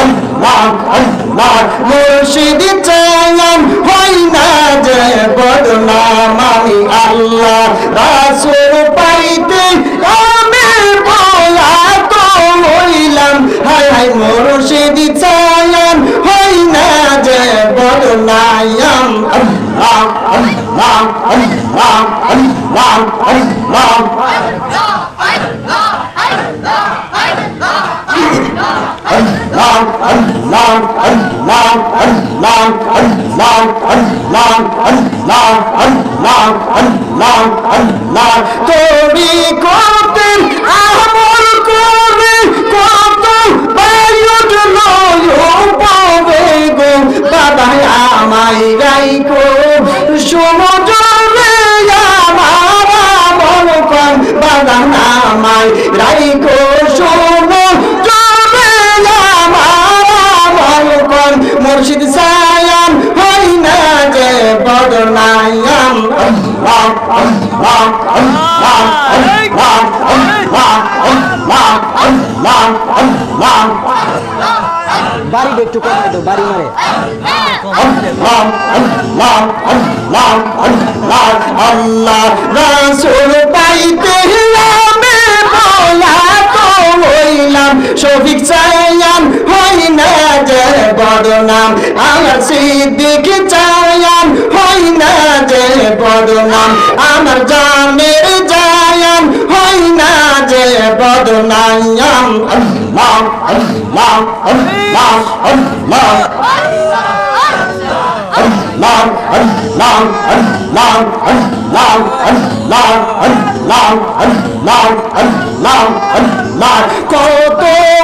আল্লাহ আল্লাহ, মুর্শিদ চায়াম হয় না যে বদনাম আমি আল্লাহ, রাসূল পাইতে আমি বলা তো হইলাম হাই হাই মুর্শিদ চায়াম হয় না যে বদনাম আল্লাহ আল্লাহ আল্লাহ আল্লাহ আল্লাহ। তোরি করতেন আমল করে, কত বায়ুট লয় পাবে গো। বাবা আমায় রাইকো সমুদ্রে আমার আমল কর। বাবা আমায় রাইকো বাড়ি একটু কমাই দাও, বাড়ি মারে। হইলাম, শফিক চায়াম হই না যে বদনাম। আমার সিদ্দিক চায়াম হই না যে বদনাম। আমার হই বদনাম আল্লাহ আল্লাহ আল্লাহ আল্লাহ আল্লাহ আল্লাহ আল্লাহ আল্লাহ আল্লাহ আল্লাহ আল্লাহ আল্লাহ আল্লাহ কত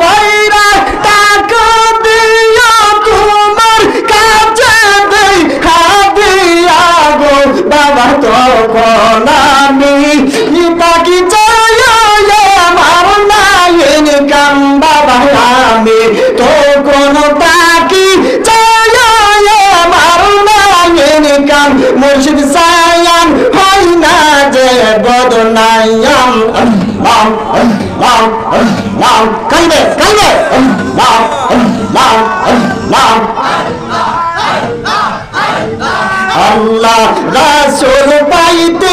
বাইরা টাকা দিয়া তোমার কাছে দেই খাদিয়া গো, বাবা তখন মুর্শিদ সায়াম হয় না যে বদনায়াম। আল্লাহ আল্লাহ আল্লাহ কান্দে কান্দে আল্লাহ আল্লাহ আল্লাহ আল্লাহ রাসূল পাইতে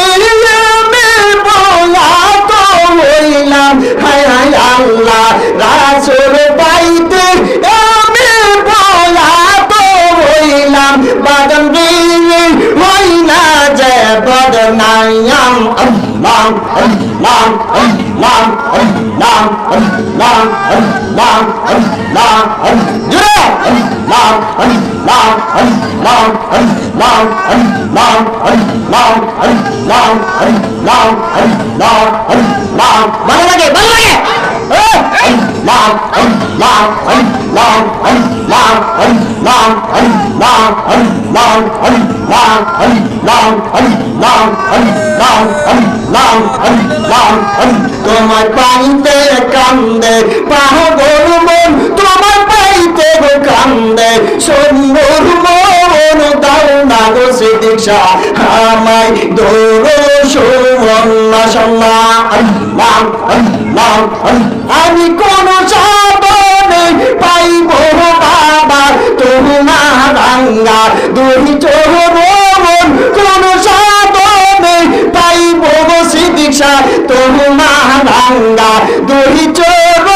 বদনায়াম আল্লাহ আল্লাহ আল্লাহ আল্লাহ আল্লাহ আল্লাহ আল্লাহ জুড়ে আল্লাহ আল্লাহ আল্লাহ আল্লাহ আল্লাহ আল্লাহ আল্লাহ আল্লাহ আল্লাহ আল্লাহ ভালো লাগে ভালো লাগে। তোমার পাইতে কান্দে, পাগল মন, তোমার পাইতে গো কান্দে। সুন্দর মন, দাও না গো সে দিশা আমায় দৌড় সন্না আল্লাহ আল্লাহ আমি কোন সাবনে পাইব বাবা তোমার রাঙ্গা দুই চোর মন কোন সাবনে পাইব গো সে দীক্ষা তোমার রাঙ্গা দুই চোর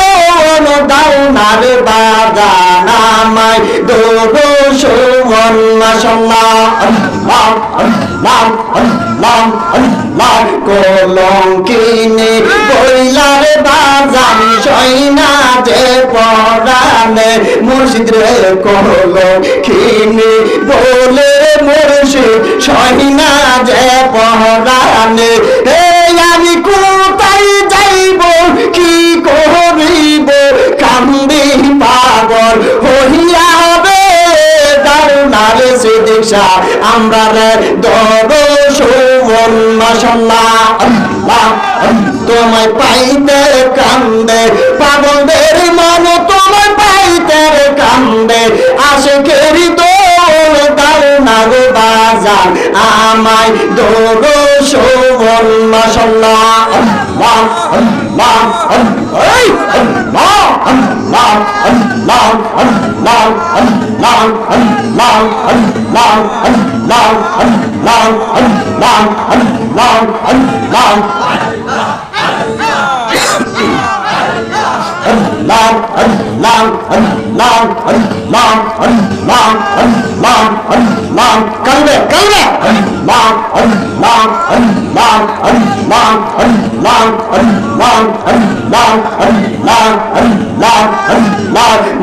দাও না রে বাবা, নামায় দৌড় সুবর্ণ সন্না আল্লাহ আল্লাহ আল্লাহ আল্লাহ। কলঙ্কিনী বইলার বাজান সইনা যে পরানে মুর্শিদ রে কলঙ্কিনী বলে মুর্শিদ সইনা যে পরানে। হে আমি কোথায় যাইব, কি করিব? কান্দি পাগল হইয়া হবে দারুণারে সে দিশা আমরা রে তোমায় পাইতে কান্দে পাগলদের মন তোমায় পাইতে কান্দে আশেকেরি দোল দারুণা গো বাজার আমায় দর সুমন মাসাল্লাহ আল্লাহ আল্লাহ আল্লাহ আল্লাহ আল্লাহ আল্লাহ আল্লাহ আল্লাহ আল্লাহ আল্লাহ আল্লাহ আল্লাহ আল্লাহ আল্লাহ Allah,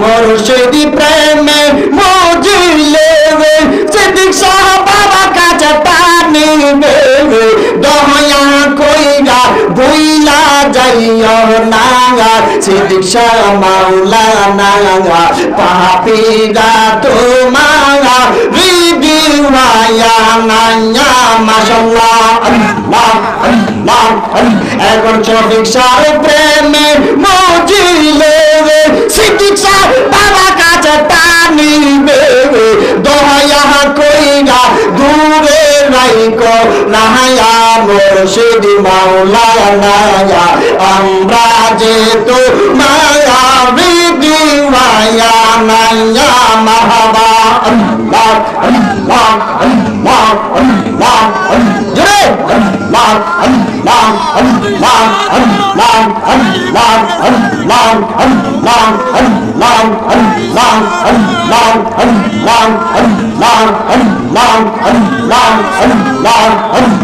মুর্শিদি প্রেমে মজিলে সিদ্দিক সাহ বাবা কাছে পানি দেবে দয়া কইরা বুইলা যাইও না সিদ্দিক শাহ মাওলানা পাপিরা তোমারা এখন সিদ্দিক শাহ প্রেমে মজিলে সিদ্দিক শাহ বাবা কাছে টানি দেবে দয়া কইরা দূরে রাইকো নাহায়া মুর্শিদ মাওলানা আমরা যে তো মায়া বিদি মায়া নাইয়া মাহবা আল্লাহ আল্লাহ আল্লাহ আল্লাহ জরে আল্লাহ আল্লাহ আল্লাহ আল্লাহ আল্লাহ আল্লাহ আল্লাহ আল্লাহ আল্লাহ আল্লাহ আল্লাহ আল্লাহ আল্লাহ আল্লাহ আল্লাহ আল্লাহ আল্লাহ আল্লাহ আল্লাহ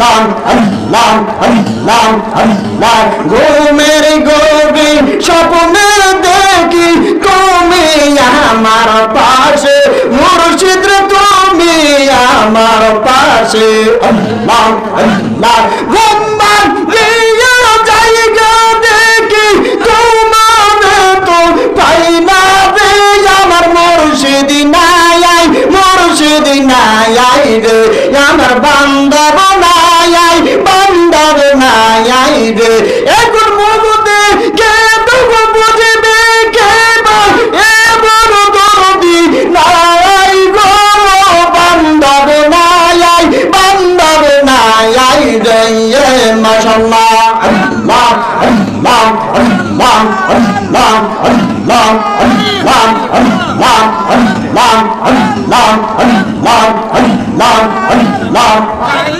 লাল হরি লাল হরি লাল হরি লাল ঘুমের গভীর স্বপ্নে দেখি তুমি আমার পাশে। মুর্শিদ তুমি আমার পাশে। হরি লাল হরি লাল ঘুমবার জায়গা দেখি তোমাদের তো পাই না রে। আমার মুর্শিদ নাই মুর্শিদ নাই রে। আমার বান্ধব নাই নাই রে এখন মুগুতে কে দুঃখ বুঝবে কে বা এ বড় দরদি নাই গো বান্দব নাই বান্দব নাই রে মাশাআল্লাহ আল্লাহ আল্লাহ আল্লাহ আল্লাহ আল্লাহ আল্লাহ আল্লাহ আল্লাহ আল্লাহ আল্লাহ আল্লাহ আল্লাহ